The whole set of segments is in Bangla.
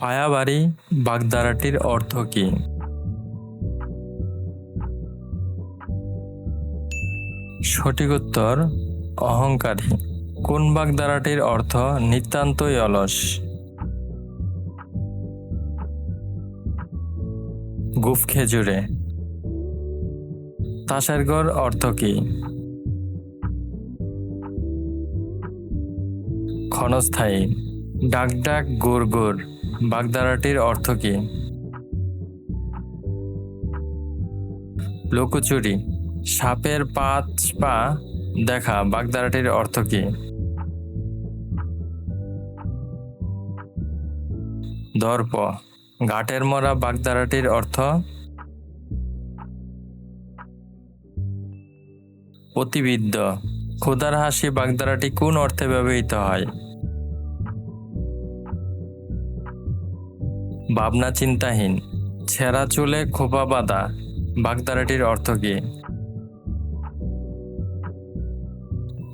পায়াবাড়ি বাগধারাটির অর্থ কী? সঠিক উত্তর, অহংকারী। কোন বাগধারাটির অর্থ? নিতান্তই অলস। গুফ খেজুরে। তাসের ঘর অর্থ কী? ক্ষণস্থায়ী। ডাক ডাক গুড় গুড়। বাগধারাটির অর্থ কী? লুকোচুরি। সাপের পাঁচ পা দেখা বাগধারাটির অর্থ কী? দর্প। ঘাটের মরা বাগধারাটির অর্থ? অতিবিদ্য ক্ষুদার হাসি বাগধারাটি কোন অর্থে ব্যবহৃত হয়? ভাবনা চিন্তাহীন। ছেঁড়া চুলে খোপা বাঁধা। বাগধারাটির অর্থ কী?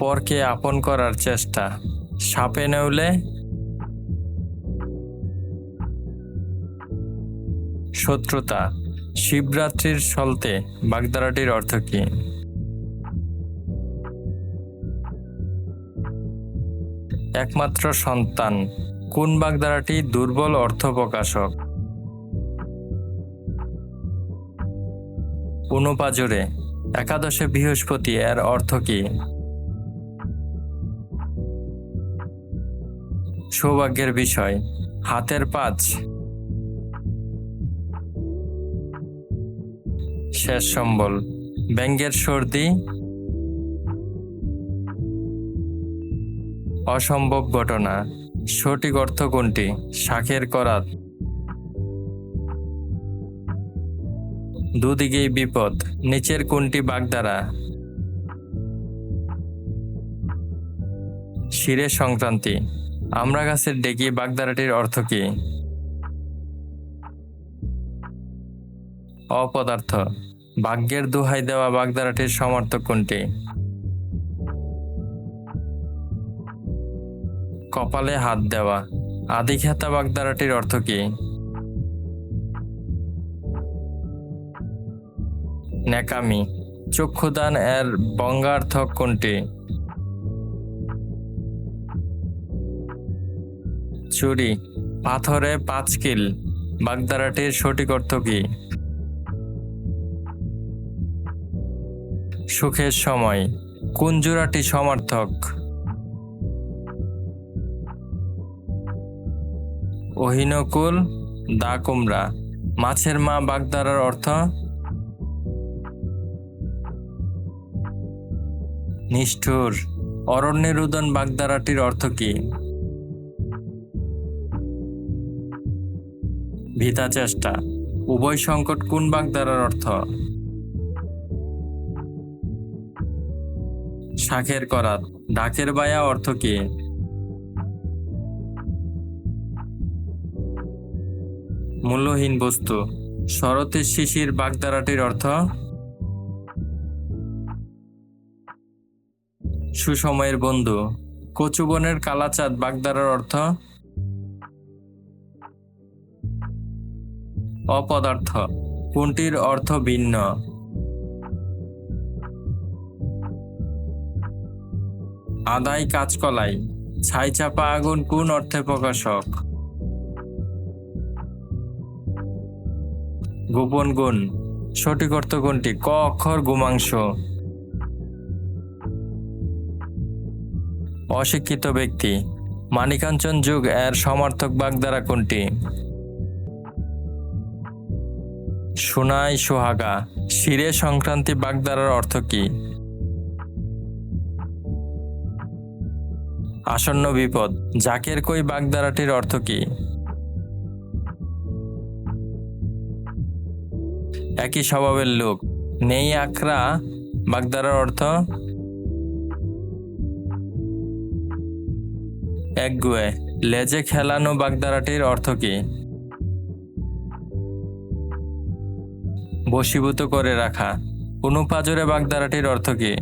পরকে আপন করার চেষ্টা। সাপে নেউলে শত্রুতা। শিবরাত্রির সলতে বাগদারাটির অর্থ কী? একমাত্র সন্তান। কোন বাগধারাটি দুর্বল অর্থ প্রকাশক? অনুপাজুরে একাদশে বৃহস্পতি এর অর্থ কি? সৌভাগ্যের বিষয়, হাতের পাঁচ। শেষ সম্বল, ব্যঙ্গের সর্দি। অসম্ভব ঘটনা সঠিক অর্থ কোনটি? শাখের করাত। দুদিকেই বিপদ। নিচের কোনটি বাগদারা শিরে সংক্রান্তি। আমরা গাছের ডেকি বাগদারাটির অর্থ কী? অপদার্থ। ভাগ্যের দোহাই দেওয়া বাগদারাটির সমর্থক কোনটি? কপালে হাত দেওয়া। আদিখ্যাতা বাগদারাটির অর্থ কী? ন্যাকামি চক্ষুদান এর বঙ্গার্থক কোনটি? চুরি। পাথরে পাঁচ কিল। বাগদারাটির সঠিক অর্থ কী? সুখের সময়। কোন জোড়াটি সমর্থক? অহিনকুল, দা কুমড়া। মাছের মা বাগদারার অর্থ? নিষ্ঠুর। অরণ্যের উদন বাগদারাটির অর্থ কি? ভিতা চেষ্টা। উভয় সংকট কোন বাগদারার অর্থ? শাখের করাত। ডাকের বায়া অর্থ কি? মূল্যহীন বস্তু। শরতের শিশির বাগধারাটির অর্থ? সুসময়ের বন্ধু। কচুবনের কালাচাঁদ বাগদারার অর্থ? অপদার্থ। কোনটির অর্থ ভিন্ন? আদায় কাঁচকলাই। ছাই চাপা আগুন কোন অর্থে প্রকাশক? গোপন গুণ, সঠিক অর্থ কোনটি ক অক্ষর গোমাংস। অশিক্ষিত ব্যক্তি, মানিকাঞ্চন যুগ এর সমর্থক বাগধারা কোনটি? সোনাই সোহাগা, শিরে সংক্রান্তি বাগধারার অর্থ কি? আসন্ন বিপদ, জাকের কই বাগধারাটির অর্থ কি? একই স্বভাবের লোক। নেই আখড়া, বাগদারার অর্থ? একগুয়ে লেজে খেলানো বাগদারাটির অর্থ কি? বশীভূত করে রাখা, অনুপাজরে বাগদারাটির অর্থ কি?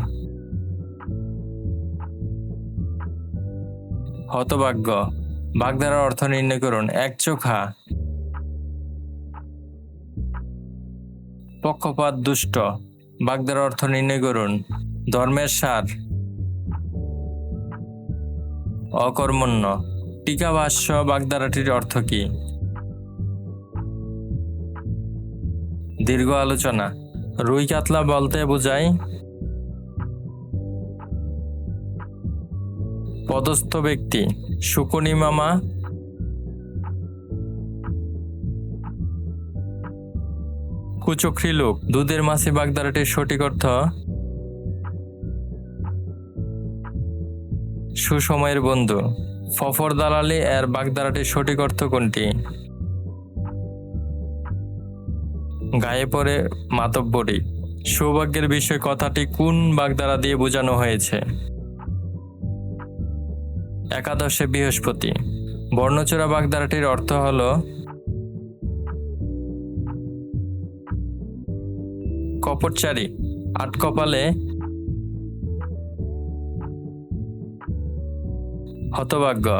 হতভাগ্য বাগধারার অর্থ নির্ণয় করুন, এক চোখা। পক্ষপাত দুষ্ট। বাগদার অর্থ নির্ণয় করুন। ধর্মের সার। অকর্মণ্য। টিকা ভাষ্য বাগদারাটির অর্থ কি? দীর্ঘ আলোচনা। রুই কাতলা বলতে বোঝায় পদস্থ ব্যক্তি। শুকুনি মামা কুচক্রি লোক, দুধের মাছি বাগদারাটির সঠিক অর্থ? সুসময়ের বন্ধু, ফফর দালালি এর বাগদারাটির সঠিক অর্থ কোনটি? গায়ে পড়ে মাতব্বরি, সৌভাগ্যের বিষয় কথাটি কোন বাগদারা দিয়ে বোঝানো হয়েছে? একাদশে বৃহস্পতি, বর্ণচোরা বাগদারাটির অর্থ হল কপটচারী আট কপালে হতভাগ্য।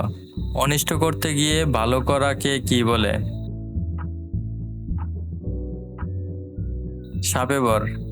অনিষ্ট করতে গিয়ে ভালো করাকে কি বলে? সাপে বর।